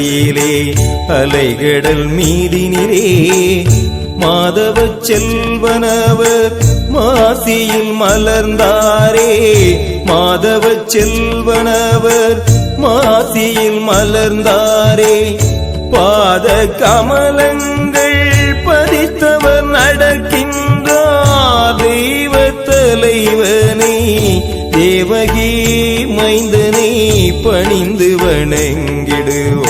கரையிலே அலைகடல் மீதினிலே மாதவ செல்வனவர் மாசியில் மலர்ந்தாரே. மாதவ செல்வனவர் மாசியில் மலர்ந்தாரே. பாத கமலங்கள் பதித்தவர் நடக்கின்றார். தெய்வ தலைவனை தேவகி மைந்தனை பணிந்து வணங்கிடுவோம்.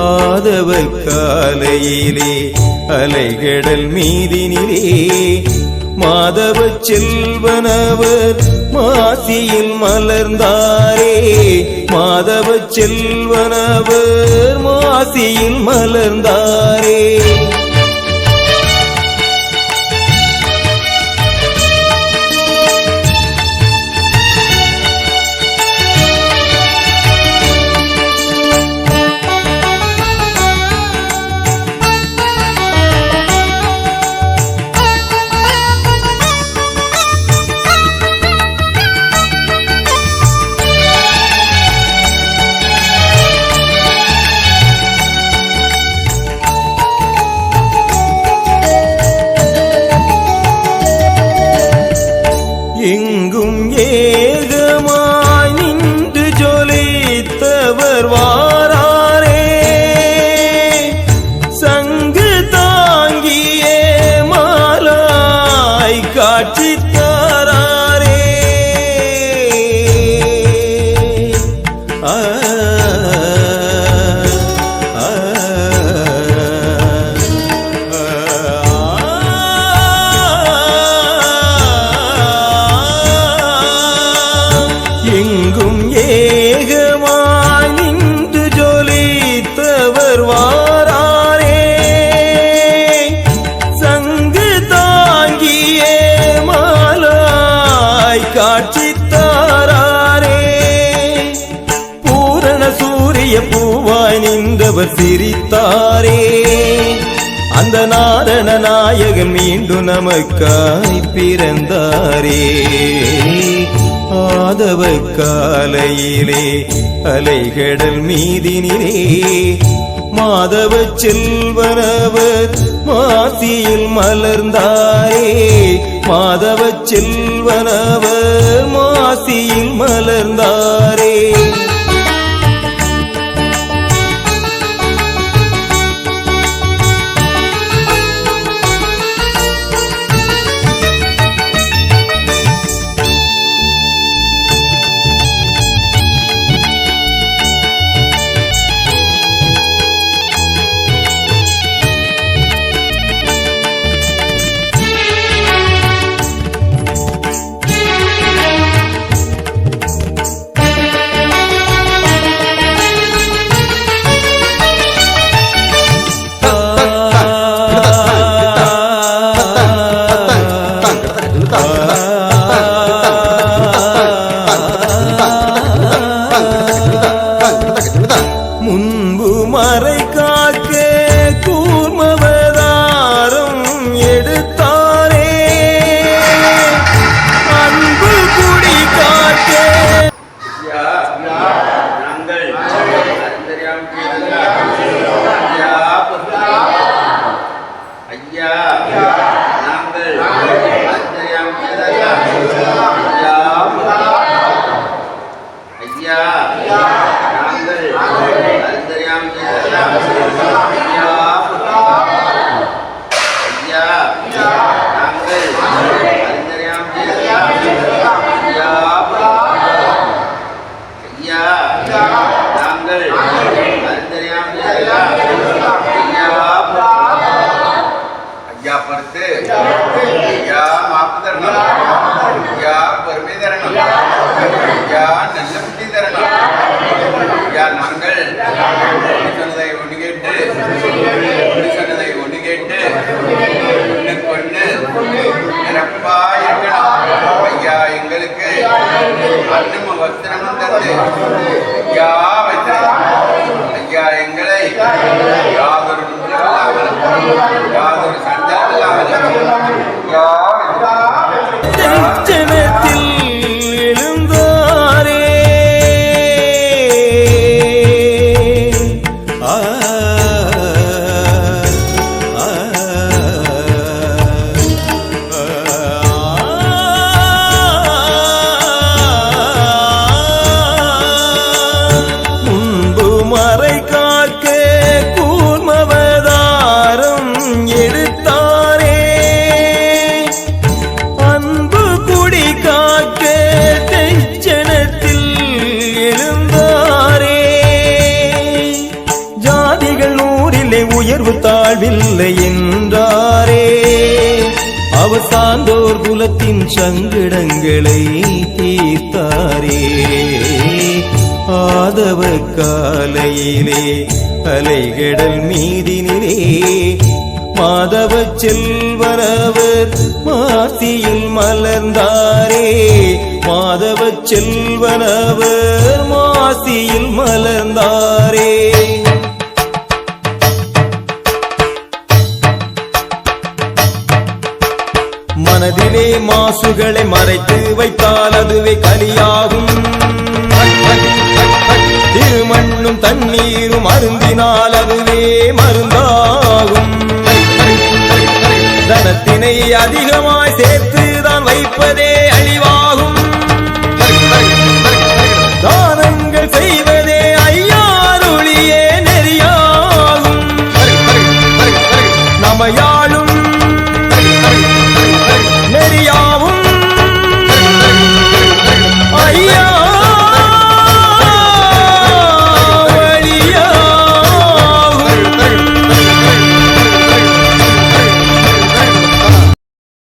ஆதவ காலையிலே அலைகடல் மீதினிலே. மாதவ செல்வனவர் மாசியில் மலர்ந்தாரே. மாதவ செல்வனவர் மாசியில் மலர்ந்தாரே. ஜொலித்தவர் சங்கு தாங்கியே மாலாய் காட்சி தாரே பூரண சூரிய பூவாய் நின்றவர் சிரித்தாரே. அந்த நாரண நாயகன் மீண்டும் நமக்காய் பிறந்தாரே. ஆதவ காலையிலே அலைகடல் மீதினிலே மாதவ செல்வனவர் மாசியில் மலர்ந்தாரே. மாதவ செல்வனவர் மா மறை காக்க கூர்மவதாரம் எடுத்தாரே. அன்பு குடி காக்க தெஞ்சனத்தில் எழுந்தாரே. ஜாதிகள் ஊரிலே உயர்வு தாழ்வில்லை என்றாரே. அவர் சார்ந்தோர் குலத்தின் சங்கடங்களை தீர்த்தாரே. ஆதவ காலையிலே அலைகடல் மீதினிலே மாதவ செல்வரவர் மாத்தியில் மலர்ந்தாரே. மாதவ செல்வனவர் மாசியில் மலர்ந்தாரே. மனதிலே மாசுகளை மறைத்து வைத்தால் அதுவே கலியாகும் மண்ணும் தண்ணீரும் அருந்தினால் அதுவே மருந்தாகும். தனத்தினை அதிகமாய் சேர்த்து தான் வைப்பதே